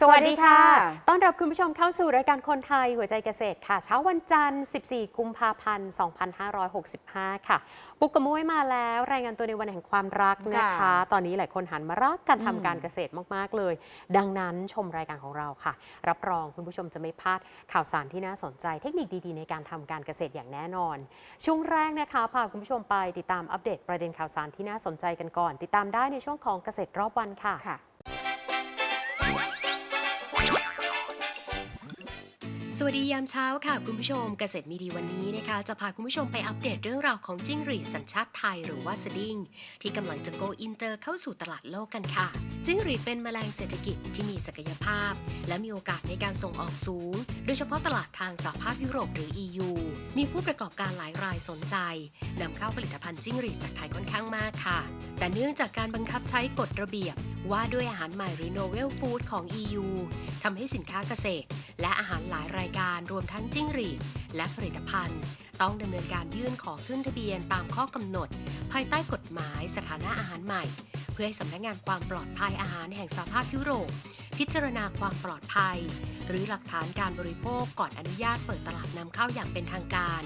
สวัสดีค่ะ ต้อนรับคุณผู้ชมเข้าสู่รายการคนไทยหัวใจเกษตรค่ะ เช้าวันจันทร์ 14 กุมภาพันธ์ 2565 ค่ะ ปุกกะมุ้ยมาแล้ว รายงานตัวในวันแห่งความรักนะคะ ค่ะตอนนี้หลายคนหันมารักการอืมทำการเกษตรมาก ๆ เลย ดังนั้นชมรายการของเราค่ะ รับรองคุณผู้ชมจะไม่พลาดข่าวสารที่น่าสนใจ เทคนิคดี ๆ ในการทำการเกษตรอย่างแน่นอน ช่วงแรกนะคะพาคุณผู้ชมไปติดตามอัปเดตประเด็นข่าวสารที่น่าสนใจกันก่อน ติดตามได้ในช่วงของเกษตรรอบวันค่ะ ค่ะ สวัสดียามเช้าค่ะ คุณผู้ชมเกษตรมีดีวันนี้นะคะ จะพาคุณผู้ชมไปอัปเดตเรื่องราวของจิ้งหรีดสัญชาติไทยหรือว่าสดิ้งที่กำลังจะโกอินเตอร์เข้าสู่ตลาดโลกกันค่ะ จิ้งหรีดเป็นแมลงเศรษฐกิจที่มีศักยภาพ และมีโอกาสในการส่งออกสูง โดยเฉพาะตลาดทางสหภาพยุโรปหรือ EU มีผู้ประกอบการหลายรายสนใจนำเข้าผลิตภัณฑ์จิ้งหรีดจากไทยค่อนข้างมากค่ะ แต่เนื่องจากการบังคับใช้กฎระเบียบว่าด้วยอาหารใหม่หรือ Novel Food ของ EU ทำให้สินค้าเกษตร และอาหารหลายรายการรวมทั้งจิ้งหรีดและผลิตภัณฑ์ ต้องดำเนินการยื่นขอขึ้นทะเบียนตามข้อกำหนด ภายใต้กฎหมายสถานะอาหารใหม่ เพื่อให้สำนักงานความปลอดภัยอาหารแห่งสหภาพยุโรป พิจารณาความปลอดภัย หรือหลักฐานการบริโภคก่อนอนุญาตเปิดตลาดนำเข้าอย่างเป็นทางการ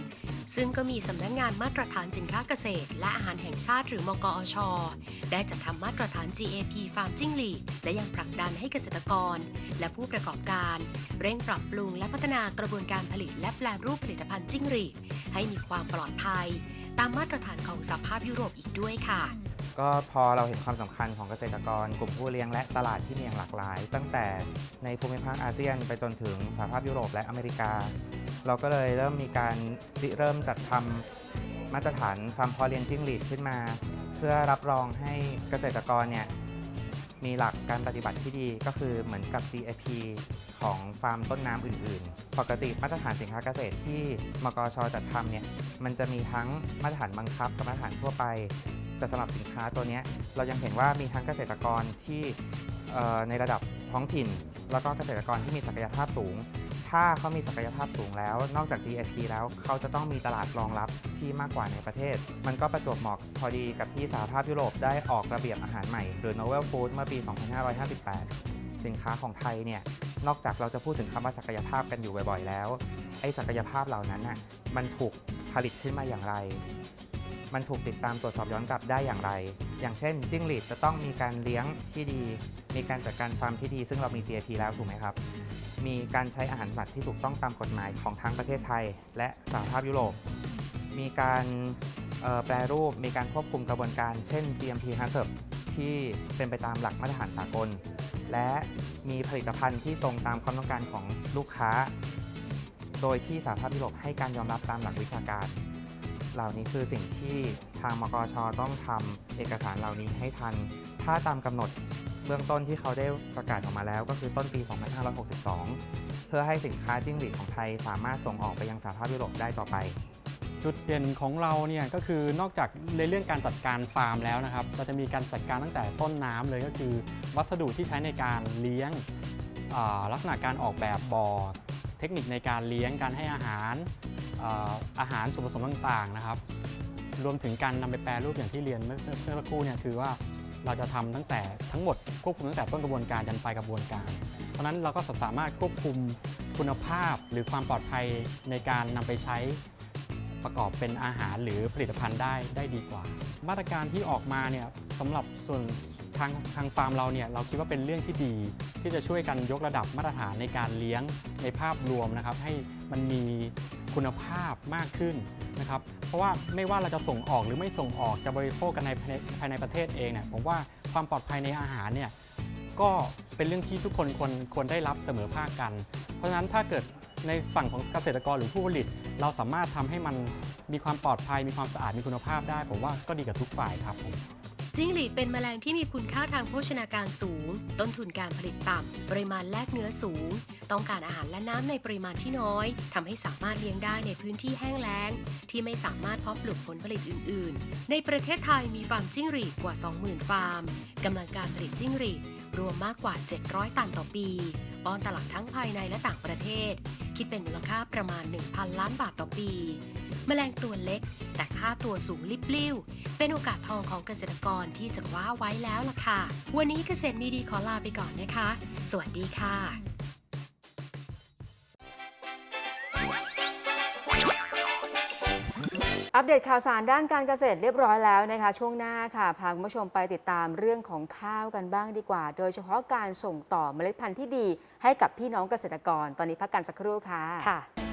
ซึ่งก็มีสำนักงานมาตรฐานสินค้าเกษตร และอาหารแห่งชาติหรือมกอช ได้จัดทำมาตรฐาน GAP ฟาร์มจิ้งหรีดและยังผลักดันให้เกษตรกร และผู้ประกอบการ เร่งปรับปรุงและพัฒนากระบวนการผลิต และแปลรูปผลิตภัณฑ์จิ้งหรีดให้มีความปลอดภัย ตามมาตรฐานของสหภาพยุโรปอีกด้วยค่ะ ก็พอเราเห็นความสำคัญของเกษตรกร กลุ่มผู้เลี้ยงและตลาดที่มีอย่างหลากหลาย ตั้งแต่ในภูมิภาคอาเซียน ไปจนถึงสหภาพยุโรปและอเมริกา เราก็เลยเริ่มมีการริเริ่มจัดทำมาตรฐานฟาร์มพอเลี้ยงจิ้งหรีดขึ้นมา เพื่อรับรองให้เกษตรกรเนี่ยมีหลักการปฏิบัติที่ดีก็คือเหมือนกับ GAP ของฟาร์มต้นน้ำอื่น ๆ ปกติมาตรฐานสินค้าเกษตรที่มกชจัดทำเนี่ยมันจะมีทั้งมาตรฐานบังคับกับมาตรฐานทั่วไป แต่สำหรับสินค้าตัวนี้เรายังเห็นว่ามีทั้งเกษตรกรที่ในระดับท้องถิ่น แล้วก็เกษตรกรที่มีศักยภาพสูง ถ้าเขามีศักยภาพสูงแล้ว นอกจาก GAP แล้วเขาจะต้องมีตลาดรองรับที่มากกว่าในประเทศ มันก็ประจวบเหมาะพอดีกับที่สหภาพยุโรปได้ออกระเบียบอาหารใหม่ หรือ Novel Food เมื่อปี 2558 สินค้าของไทยเนี่ยนอกจากเราจะพูดถึงคำว่าศักยภาพกันอยู่บ่อย ๆ แล้วไอ้ศักยภาพเหล่านั้นน่ะมันถูกผลิตขึ้นมาอย่างไร มันถูกติดตามตรวจสอบย้อนกลับได้อย่างไร อย่างเช่นจิ้งหรีดจะต้องมีการเลี้ยงที่ดี มีการจัดการฟาร์มที่ดี ซึ่งเรามี GAP แล้วถูกไหมครับ มีการใช้อาหารสัตว์ที่ถูกต้องตามกฎหมายของทั้งประเทศไทย และสหภาพยุโรป มีการแปรรูป มีการควบคุมกระบวนการ เช่น GMP HACCP ที่เป็นไปตามหลักมาตรฐานสากล และมีผลิตภัณฑ์ที่ตรงตามความต้องการของลูกค้า โดยที่สหภาพยุโรปให้การยอมรับตามหลักวิชาการ เหล่านี้คือสิ่งที่ทางมกชต้องทำเอกสารเหล่านี้ให้ทัน ถ้าตามกำหนดเบื้องต้นที่เขาได้ประกาศออกมาแล้ว ก็คือต้นปี 2562 เพื่อให้สินค้าจิ้งหรีดของไทยสามารถส่งออกไปยังสหภาพยุโรปได้ต่อไป จุดเด่นของเราเนี่ยก็คือนอกจากในเรื่องการจัดการฟาร์มแล้วนะครับเราจะมีการจัดการตั้งแต่ต้นน้ำเลยก็คือ วัสดุที่ใช้ในการเลี้ยงลักษณะการออกแบบบ่อ เทคนิคในการเลี้ยงการให้อาหาร อาหารส่วนผสมต่างๆนะครับ รวมถึงการนำไปแปรรูปอย่างที่เรียนเมื่อสักครู่เนี่ยคือว่าเราจะทำตั้งแต่ทั้งหมดควบคุมตั้งแต่ต้นกระบวนการยันปลายกระบวนการ เพราะฉะนั้นเราก็สามารถควบคุมคุณภาพหรือความปลอดภัยในการนำไปใช้ประกอบเป็นอาหารหรือผลิตภัณฑ์ได้ได้ดีกว่า มาตรการที่ออกมาเนี่ยสำหรับส่วนทางทางฟาร์มเราเนี่ยเราคิดว่าเป็นเรื่องที่ดี ที่จะช่วยกันยกระดับมาตรฐานในการเลี้ยงในภาพรวมนะครับ ให้มันมี คุณภาพมากขึ้นนะครับ เพราะว่าไม่ว่าเราจะส่งออกหรือไม่ส่งออกจะบริโภคกันในภายในประเทศเองเนี่ยผมว่าความปลอดภัยในอาหารเนี่ยก็เป็นเรื่องที่ทุกคนควรควรได้รับเสมอภาคกัน เพราะฉะนั้นถ้าเกิดในฝั่งของเกษตรกรหรือผู้ผลิต เราสามารถทำให้มันมีความปลอดภัยมีความสะอาดมีคุณภาพได้ ผมว่าก็ดีกับทุกฝ่ายครับผมจิ้งหรีดเป็นแมลงที่มีคุณค่าทางโภชนาการสูง ต้นทุนการผลิตต่ำปริมาณแลกเนื้อสูง ต้องการอาหารและน้ำในปริมาณที่น้อย ทำให้สามารถเลี้ยงได้ในพื้นที่แห้งแล้ง ที่ไม่สามารถเพาะปลูกผลผลิตอื่น ๆ ในประเทศไทยมีฟาร์มจิ้งหรีดกว่า 20,000 ฟาร์มกำลังการผลิตจิ้งหรีดรวมมากกว่า 700 ตันต่อปีป้อนตลาดทั้งภายในและต่างประเทศ คิดเป็นมูลค่าประมาณ 1,000 ล้านบาทต่อปี แมลงตัวเล็ก แต่ค่าตัวสูงลิบลิ่ว เป็นโอกาสทองของเกษตรกรที่จะคว้าไว้แล้วล่ะค่ะ วันนี้เกษตรมีดีขอลาไปก่อนนะคะ สวัสดีค่ะ อัปเดตข่าวสารด้านการเกษตรเรียบร้อยแล้วนะคะ ช่วงหน้าค่ะพาคุณผู้ชมไปติดตามเรื่องของข้าวกันบ้างดีกว่า โดยเฉพาะการส่งต่อเมล็ดพันธุ์ที่ดีให้กับพี่น้องเกษตรกร ตอนนี้พักกันสักครู่ค่ะค่ะ